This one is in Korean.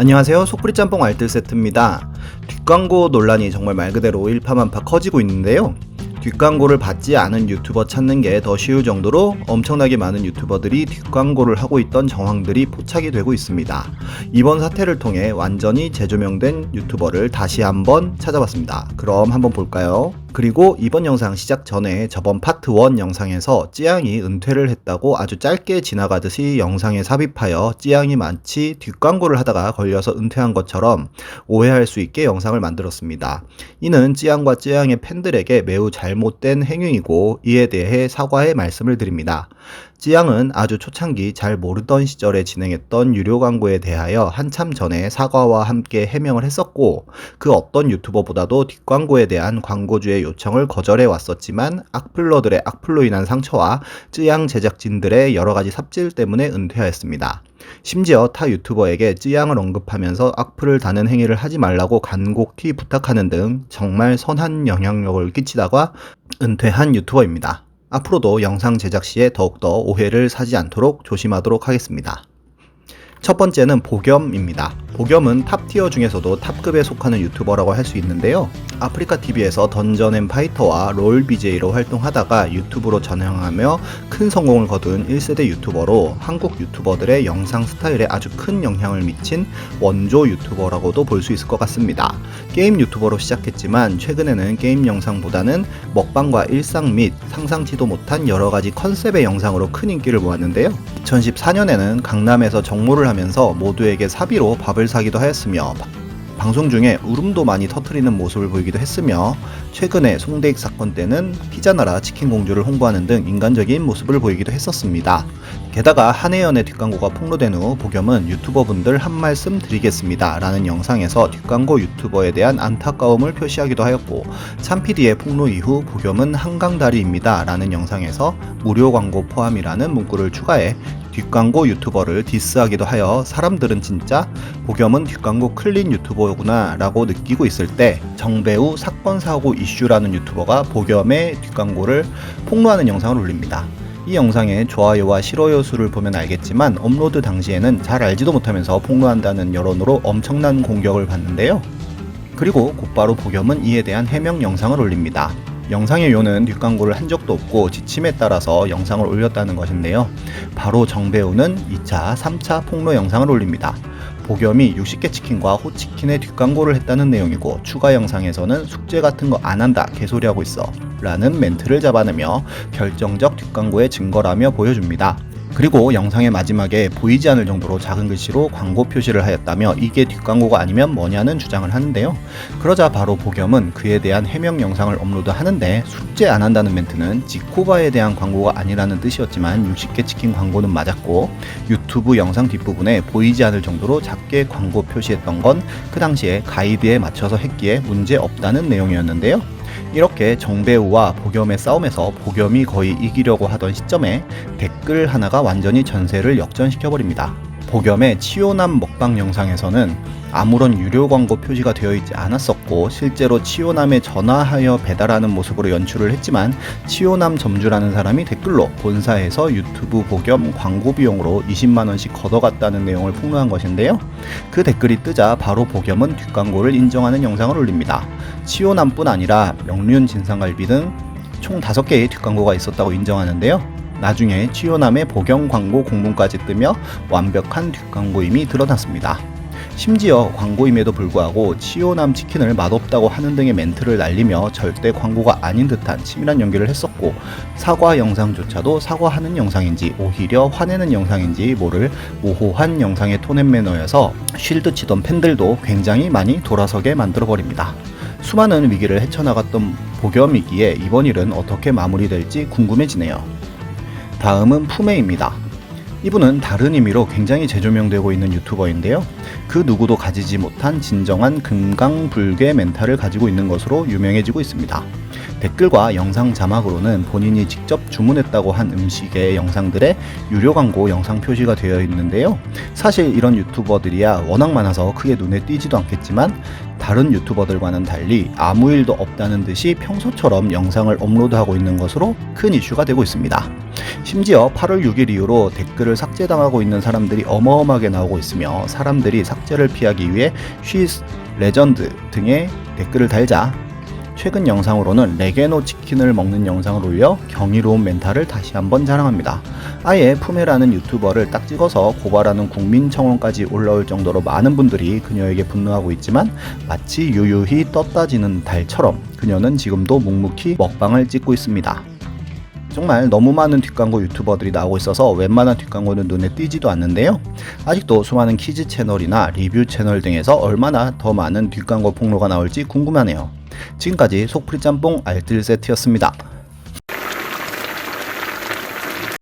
안녕하세요. 속풀이 짬뽕 알뜰 세트입니다. 뒷광고 논란이 정말 말 그대로 일파만파 커지고 있는데요. 뒷광고를 받지 않은 유튜버 찾는 게 더 쉬울 정도로 엄청나게 많은 유튜버들이 뒷광고를 하고 있던 정황들이 포착이 되고 있습니다. 이번 사태를 통해 완전히 재조명된 유튜버를 다시 한번 찾아봤습니다. 그럼 한번 볼까요? 그리고 이번 영상 시작 전에 저번 파트 1 영상에서 찌양이 은퇴를 했다고 아주 짧게 지나가듯이 영상에 삽입하여 찌양이 마치 뒷광고를 하다가 걸려서 은퇴한 것처럼 오해할 수 있게 영상을 만들었습니다. 이는 찌양과 찌양의 팬들에게 매우 잘못된 행위이고 이에 대해 사과의 말씀을 드립니다. 찌양은 아주 초창기 잘 모르던 시절에 진행했던 유료 광고에 대하여 한참 전에 사과와 함께 해명을 했었고 그 어떤 유튜버보다도 뒷광고에 대한 광고주의 요청을 거절해 왔었지만 악플러들의 악플로 인한 상처와 찌양 제작진들의 여러 가지 삽질 때문에 은퇴하였습니다. 심지어 타 유튜버에게 찌양을 언급하면서 악플을 다는 행위를 하지 말라고 간곡히 부탁하는 등 정말 선한 영향력을 끼치다가 은퇴한 유튜버입니다. 앞으로도 영상 제작 시에 더욱더 오해를 사지 않도록 조심하도록 하겠습니다. 첫 번째는 보겸입니다. 보겸은 탑티어 중에서도 탑급에 속하는 유튜버라고 할 수 있는데요. 아프리카 TV에서 던전 앤 파이터와 롤 BJ로 활동하다가 유튜브로 전향하며 큰 성공을 거둔 1세대 유튜버로 한국 유튜버들의 영상 스타일에 아주 큰 영향을 미친 원조 유튜버라고도 볼 수 있을 것 같습니다. 게임 유튜버로 시작했지만 최근에는 게임 영상보다는 먹방과 일상 및 상상치도 못한 여러 가지 컨셉의 영상으로 큰 인기를 모았는데요. 2014년에는 강남에서 정모를 하면서 모두에게 사비로 밥을 사기도 하였으며 방송 중에 울음도 많이 터트리는 모습을 보이기도 했으며 최근에 송대익 사건 때는 피자나라 치킨공주를 홍보하는 등 인간적인 모습을 보이기도 했었습니다. 게다가 한혜연의 뒷광고가 폭로된 후 보겸은 유튜버분들 한 말씀 드리겠습니다 라는 영상에서 뒷광고 유튜버에 대한 안타까움을 표시하기도 하였고 참PD의 폭로 이후 보겸은 한강다리입니다 라는 영상에서 무료 광고 포함이라는 문구를 추가해 뒷광고 유튜버를 디스하기도 하여 사람들은 진짜 보겸은 뒷광고 클린 유튜버구나 라고 느끼고 있을 때 정배우 사건 사고 이슈라는 유튜버가 보겸의 뒷광고를 폭로하는 영상을 올립니다. 이 영상의 좋아요와 싫어요 수를 보면 알겠지만 업로드 당시에는 잘 알지도 못하면서 폭로한다는 여론으로 엄청난 공격을 받는데요. 그리고 곧바로 보겸은 이에 대한 해명 영상을 올립니다. 영상의 요는 뒷광고를 한 적도 없고 지침에 따라서 영상을 올렸다는 것인데요. 바로 정배우는 2차, 3차 폭로 영상을 올립니다. 보겸이 60개 치킨과 호치킨의 뒷광고를 했다는 내용이고 추가 영상에서는 숙제 같은 거 안 한다 개소리하고 있어 라는 멘트를 잡아내며 결정적 뒷광고의 증거라며 보여줍니다. 그리고 영상의 마지막에 보이지 않을 정도로 작은 글씨로 광고 표시를 하였다며 이게 뒷광고가 아니면 뭐냐는 주장을 하는데요. 그러자 바로 보겸은 그에 대한 해명 영상을 업로드 하는데 숙제 안 한다는 멘트는 지코바에 대한 광고가 아니라는 뜻이었지만 60개 치킨 광고는 맞았고 유튜브 영상 뒷부분에 보이지 않을 정도로 작게 광고 표시했던 건 그 당시에 가이드에 맞춰서 했기에 문제 없다는 내용이었는데요. 이렇게 정배우와 보겸의 싸움에서 보겸이 거의 이기려고 하던 시점에 댓글 하나가 완전히 전세를 역전시켜버립니다. 보겸의 치요남 먹방 영상에서는 아무런 유료 광고 표시가 되어 있지 않았었고 실제로 치요남에 전화하여 배달하는 모습으로 연출을 했지만 치요남 점주라는 사람이 댓글로 본사에서 유튜브 보겸 광고 비용으로 20만 원씩 걷어갔다는 내용을 폭로한 것인데요. 그 댓글이 뜨자 바로 보겸은 뒷광고를 인정하는 영상을 올립니다. 치요남뿐 아니라 명륜 진상갈비 등 총 5개의 뒷광고가 있었다고 인정하는데요. 나중에 치요남의 복영 광고 공문까지 뜨며 완벽한 뒷광고임이 드러났습니다. 심지어 광고임에도 불구하고 치요남 치킨을 맛없다고 하는 등의 멘트를 날리며 절대 광고가 아닌 듯한 치밀한 연기를 했었고 사과 영상조차도 사과하는 영상인지 오히려 화내는 영상인지 모를 모호한 영상의 톤앤 매너여서 쉴드 치던 팬들도 굉장히 많이 돌아서게 만들어버립니다. 수많은 위기를 헤쳐나갔던 보겸이기에 이번 일은 어떻게 마무리될지 궁금해지네요. 다음은 푸메입니다. 이분은 다른 의미로 굉장히 재조명되고 있는 유튜버인데요. 그 누구도 가지지 못한 진정한 금강불개 멘탈을 가지고 있는 것으로 유명해지고 있습니다. 댓글과 영상 자막으로는 본인이 직접 주문했다고 한 음식의 영상들의 유료 광고 영상 표시가 되어 있는데요. 사실 이런 유튜버들이야 워낙 많아서 크게 눈에 띄지도 않겠지만 다른 유튜버들과는 달리 아무 일도 없다는 듯이 평소처럼 영상을 업로드하고 있는 것으로 큰 이슈가 되고 있습니다. 심지어 8월 6일 이후로 댓글을 삭제당하고 있는 사람들이 어마어마하게 나오고 있으며 사람들이 삭제를 피하기 위해 쉬스, 레전드 등의 댓글을 달자 최근 영상으로는 레게노 치킨을 먹는 영상을 올려 경이로운 멘탈을 다시 한번 자랑합니다. 아예 푸메라는 유튜버를 딱 찍어서 고발하는 국민청원까지 올라올 정도로 많은 분들이 그녀에게 분노하고 있지만 마치 유유히 떴다 지는 달처럼 그녀는 지금도 묵묵히 먹방을 찍고 있습니다. 정말 너무 많은 뒷광고 유튜버들이 나오고 있어서 웬만한 뒷광고는 눈에 띄지도 않는데요. 아직도 수많은 키즈 채널이나 리뷰 채널 등에서 얼마나 더 많은 뒷광고 폭로가 나올지 궁금하네요. 지금까지 속풀이 짬뽕 알뜰 세트였습니다.